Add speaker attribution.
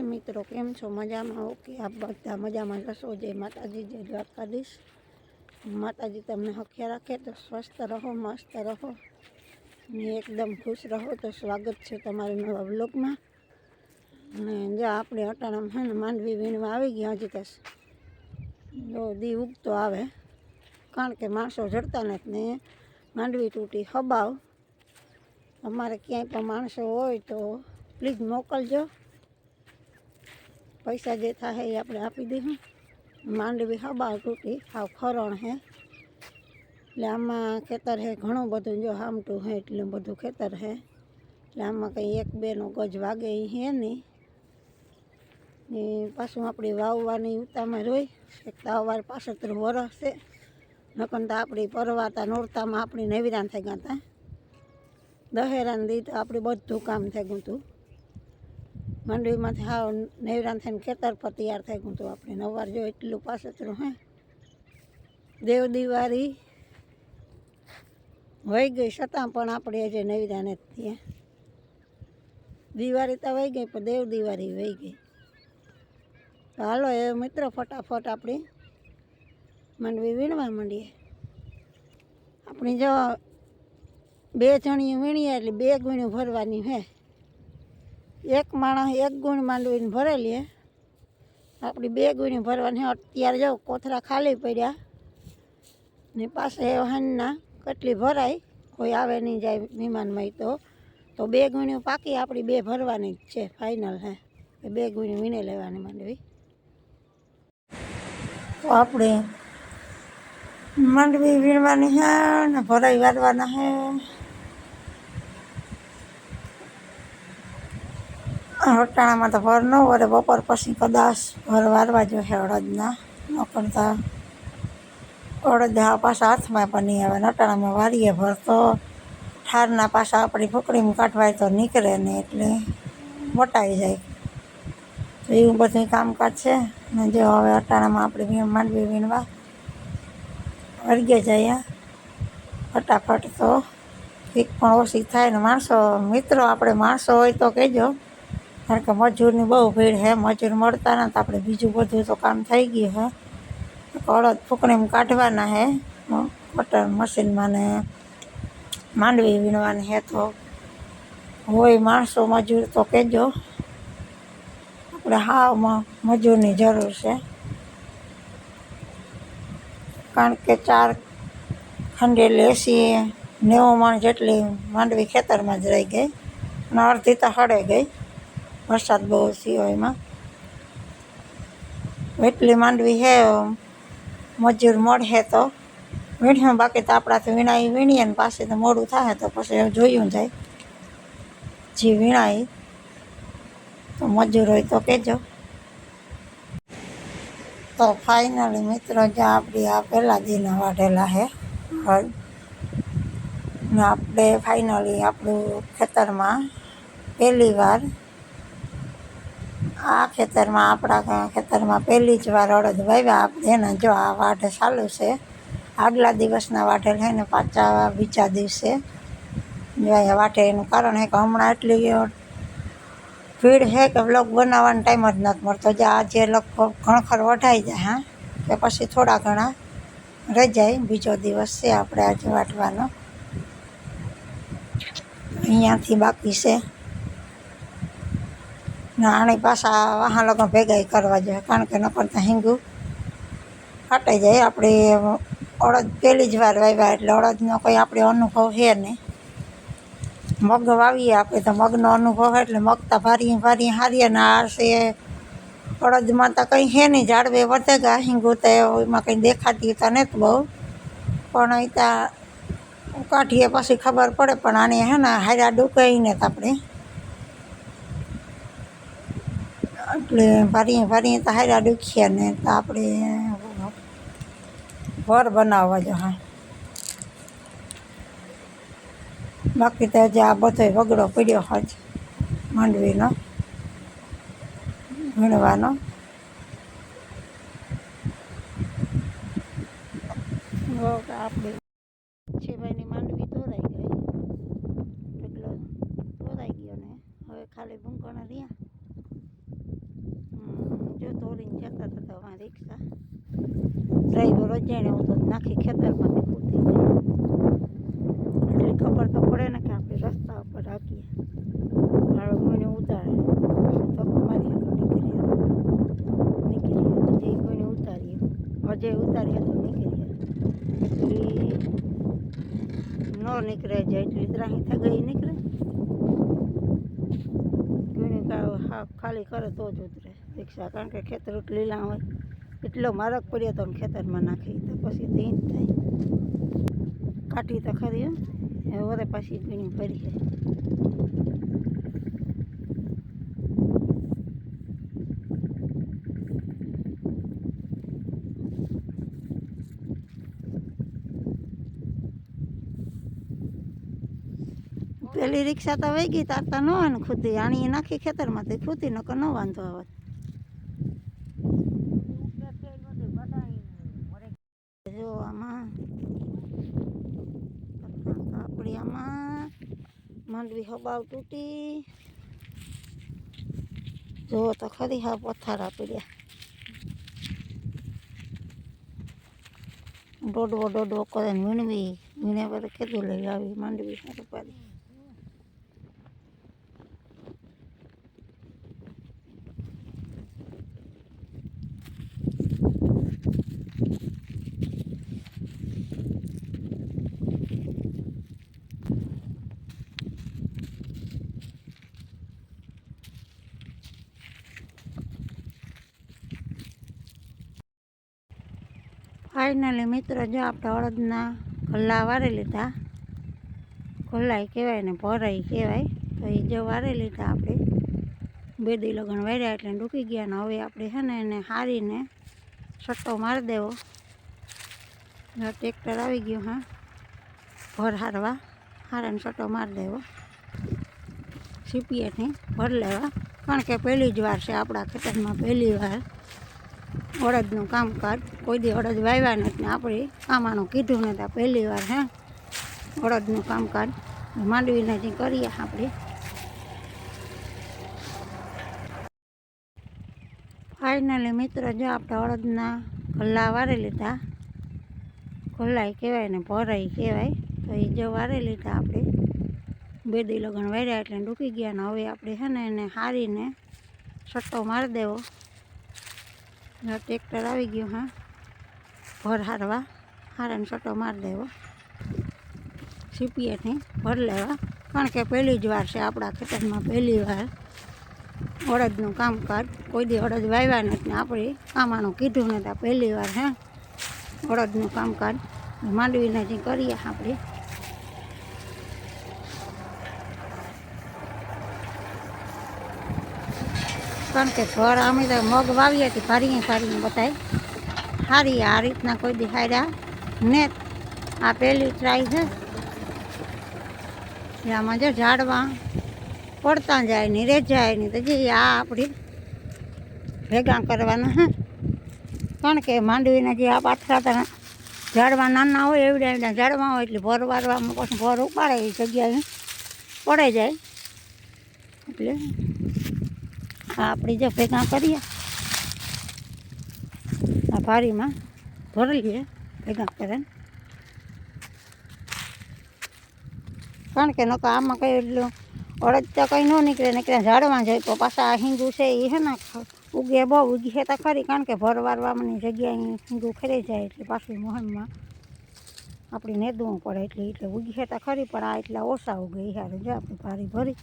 Speaker 1: હાય મિત્રો, કેમ છો? મજામાં ઓકે આપ બધા મજામાં જશો જય માતાજી, જય દ્વારકાધીશ. માતાજી, તમને હખ્યા રાખે તો સ્વસ્થ રહો, મસ્ત રહો. ને એકદમ ખુશ રહો તો સ્વાગત છે તમારા નવા બ્લોગમાં અને જો આપણે અટાણામાં ને માંડવી વીણવા આવી ગયા હજી તો. જો દી ઉગતો આવે. કારણ કે માણસો જડતા નથી ને માંડવી તૂટી હબાવ. અમારે ક્યાંય પણ માણસો હોય તો પ્લીઝ મોકલજો. પૈસા જે થાય એ આપણે આપી દઈશું માંડવી હબાવ તૂટી, હાવ ખરણ હે. એટલે આમાં ખેતર હે ઘણું બધું, જો હામટું હે એટલું બધું ખેતર હે. એટલે આમાં કંઈ એક બેનો ગજ વાગે એ હે નહીં. ને પાછું આપણી વાવવાની ઉતામાં રોઈ એક તાવવાર પાસઠ વરસ છે. નકન તો આપણી પરવાતા નોરતામાં આપણી નવીરાન થઈ ગયા હતા દહેરાન દી તો આપણે બધું કામ થઈ ગયું હતું માંડવીમાંથી હાવ નેવરાન થઈને ખેતર પર તૈયાર થઈ ગયું તો આપણે નવાર જો એટલું પાસતરું હે. દેવ દિવાળી વહી ગઈ છતાં પણ આપણે હજી નવરાને જ થયા. દિવાળી તો વહી ગઈ પણ દેવ દિવાળી વહી ગઈ. તો હાલો એ મિત્રો ફટાફટ આપણી માંડવી વીણવા માંડીએ. આપણી જો બે જણીએ વીણીએ એટલે બે ગુણ્યું ભરવાની, હે. એક માણસ એક ગુણ માંડવીને ભરેલી આપણી બે ગુણી ભરવાની અત્યારે જાઉં કોથરા ખાલી પડ્યા. ને પાસે વાહનના કેટલી ભરાય? કોઈ આવે નહીં જાય મહેમાનમાં તો. તો બે ગુણીઓ પાકી આપણી બે ભરવાની જ છે ફાઇનલ હે. એ બે ગુણી વીણે લેવાની માંડવી. તો આપણે માંડવી વીણવાની હે ને ભરાઈ વાળવાના હે. હટાણામાં તો ભર ન વરે બપોર પછી કદાચ ભર વારવા જોઈએ અડદના. ન કરતા અડદ પાછા હાથમાં પણ નહીં આવે. નટાણામાં વારીએ ભર તો ઠારના પાછા આપણી ફકડીમાં કાઢવાય તો નીકળે ને એટલે મોટાઈ જાય. તો એવું બધું કામકાજ છે. ને જો હવે અટાણામાં આપણે માંડવી વીણવા વર્ગે જઈએ ફટાફટ તો એક પણ ઓછી થાય ને માણસો, મિત્રો, આપણે માણસો હોય તો કહેજો. કારણ કે મજૂરની બહુ ભીડ હે મજૂર મળતા નથી, આપણે બીજું બધું તો કામ થઈ ગયું હે અડદ ફૂકણીમાં કાઢવાના હે કટર મશીનમાં ને માંડવી વીણવાની હે તો હોય માણસો મજૂર તો કહેજો આપણે હાવમાં મજૂરની જરૂર છે. કારણ કે ચાર ખંડેલી એસી નેવું મણ જેટલી માંડવી ખેતરમાં જ રહી ગઈ અને અડધી તો હળે ગઈ. વરસાદ બહુ થયો એમાં. એટલી માંડવી હે, મજૂર મળે તો. વીણ્યું બાકી તો આપણાથી વીણાઈ વીણીએ ને પાસે તો મોડું થાય તો પછી જોયું જાય. જે વીણાય, તો મજૂર હોય તો કહેજો. તો ફાઇનલી મિત્રો જ્યાં આપણી આ પહેલાં દીના વાઢેલા હે, હળ. ને આપણે ફાઇનલી આપણું ખેતરમાં પહેલી વાર આ ખેતરમાં, આપણા ખેતરમાં પહેલી જ વાર અડદ વાવ્યા. આપણે એના જો આ વાઢ ચાલુ છે, આગલા દિવસના વાઢેલ છે ને પાછા બીજા દિવસે જો અહીંયા વાઢે. એનું કારણ છે કે હમણાં એટલી ભીડ છે કે બ્લોગ બનાવવાનો ટાઈમ જ નથી મળતો. જે આજે લગભગ ઘણખર વઢાઈ જાય, હા, કે પછી થોડા ઘણા રહી જાય. બીજો દિવસ છે આપણે આજે વાટવાનો. અહીંયાથી બાકી છે. ને આણી પાછા વાહન લોકો ભેગા કરવા જોઈએ, કારણ કે ન કરતા હિંગુ ફાટાઈ જાય. આપણે અડદ પહેલી જ વાર વાવ્યા એટલે અડદનો કોઈ આપણે અનુભવ છે નહીં. મગ વાવીએ આપણે તો મગનો અનુભવ એટલે મગતા ભારી ભારી હારીએ ને આ છે. અડદમાં તો કંઈ છે નહીં, ઝાડવે વધે ગયા હિંગુ તો એમાં કંઈ દેખાતી તો નથી બહુ. પણ એ ત્યાં કાઢીએ પછી ખબર પડે, પણ આને હે ને હાર્યા ડૂકાઈને તો આપણે એટલે ભારી ભારી તો હાર્યા દુખ્યા ને તો આપણે વર બનાવવા જો હા. બાકી તો હજી આ બધો વગડો પડ્યો હજ માંડવીનો, વીણવાનો. આપણે ભાઈની માંડવી તોરાઈ ગઈ. એટલે તોરાઈ ગયો ને, હવે ખાલી ભૂંકણ રહ્યા. રિક્ષા ડ્રાઈવર અજાણે હું તો નાખી ખેતરમાંથી કૂદી ગઈ એટલે ખબર તો પડે ને કે આપણે રસ્તા ઉપર રાખીએ મારો કોઈને ઉતારે. તો મારી હતો નીકળી નીકળી હતો જે કોઈને ઉતારીએ. અજય ઉતારી હતો નીકળી ન નીકળે જાય એટલી ત્રાહી થઈ ગઈ નીકળે. ખાલી કરે તો જ ઉતરે. રિક્ષા કારણ કે ખેતર લીલા હોય. એટલો મારક પડ્યો તો ખેતરમાં નાખી તો પછી ધીન થાય. કાઢી તો ખરી હવે પાછી પીણી ભરી જાય પેલી રિક્ષા તો વહી ગઈ તારતા ન હોય ને ખુદી આણી નાખી ખેતરમાં, તો ખુદી નકર ન વાંધો આવે. જો આમાં આપણી આમાં માંડવી, હબાવ તૂટી. જો તો ખરી હા પથ્થર આપડ્યા દોડવો દોડવો કરે વીણવી. વીણે બધે કીધું લઈ આવી? માંડવી રૂપારી ફાઇનલી મિત્રો જો આપણે અડદના ખલ્લા વારી લીધા. ગલ્લાય કહેવાય ને ભરાય કહેવાય. તો એ જો વારી લીધા આપણે. બે દી લગન વાર્યા એટલે ડૂકી ગયા ને હવે આપણે છે ને એને હારીને સટ્ટો મારી દેવો. ટ્રેક્ટર આવી ગયું હા. ભર હારવા. હારાને સટ્ટો મારી દેવો. સીપીએથી ભર લેવા. કારણ કે પહેલી જ વાર છે આપણા ખેતરમાં પહેલી વાર. અડદનું કામકાજ. કોઈ દી અડદ વાવ્યા નથી ને આપણે આમાંનું કીધું નહોતા પહેલી વાર, હે? અડદનું કામકાજ. માંડવીને નથી કરીએ આપણે. ફાઇનલી મિત્રો, જો આપણે અડદના ખલ્લા વારી લીધા. ગલ્લાય કહેવાય ને ભરાય કહેવાય. તો એ જો વારી લીધા આપણે. બે દી લગન વાર્યા એટલે ડૂકી ગયા ને હવે આપણે છે ને, એને હારીને સટ્ટો મારી દેવો. ટ્રેક્ટર આવી ગયું, હા. ભર હારવા. હારાને છોટો મારી દેવો. સીપીએથી ભર લેવા. કારણ કે પહેલી જ વાર છે આપણા ખેતરમાં પહેલી વાર અડદનું કામકાજ. કોઈ દી અડદ વાવ્યા નથી ને આપણે કામાનું કીધું નથી આ પહેલી વાર, હે. અડદનું કામકાજ માંડવીને જે કરીએ આપણે. કારણ કે ઘર અમે તો મગ વાવીએ કે ભારીએ ફરીએ બતાય સારી આ રીતના કોઈ દેખાડ્યા ને આ પહેલી ટ્રાય છે. આમાં જો ઝાડવા પડતા જાય ને રે જાય ને તો જે આ આપણી ભેગા કરવાના હે. કારણ કે માંડવીના જે આ પાથરા તને ઝાડવા નાના હોય એવડા એવડા ઝાડવા હોય એટલે ભર વારવામાં પછી ભર ઉપાડે એ જગ્યાએ, પડે જાય. એટલે આ આપણે જે ભેગા કરીએ. આ ભારીમાં ભરીએ ભેગા કરે કારણ કે નકો આમાં કંઈ એટલું અડદ તો કંઈ ન નીકળે નીકળે ઝાડવા જાય તો પાછા આ હિંગુ છે એ હે ને, ઉગે બહુ, ઉગી છે તો ખરી. કારણ કે ભર વારવાની જગ્યાએ હિંગુ ખરી જાય એટલે પાછું મોહનમાં આપણે નેદવું પડે એટલે એટલે ઉગી છે તો ખરી, પણ આ એટલા ઓછા ઉગે. એ હારું જો આપણે ભારી ભરી.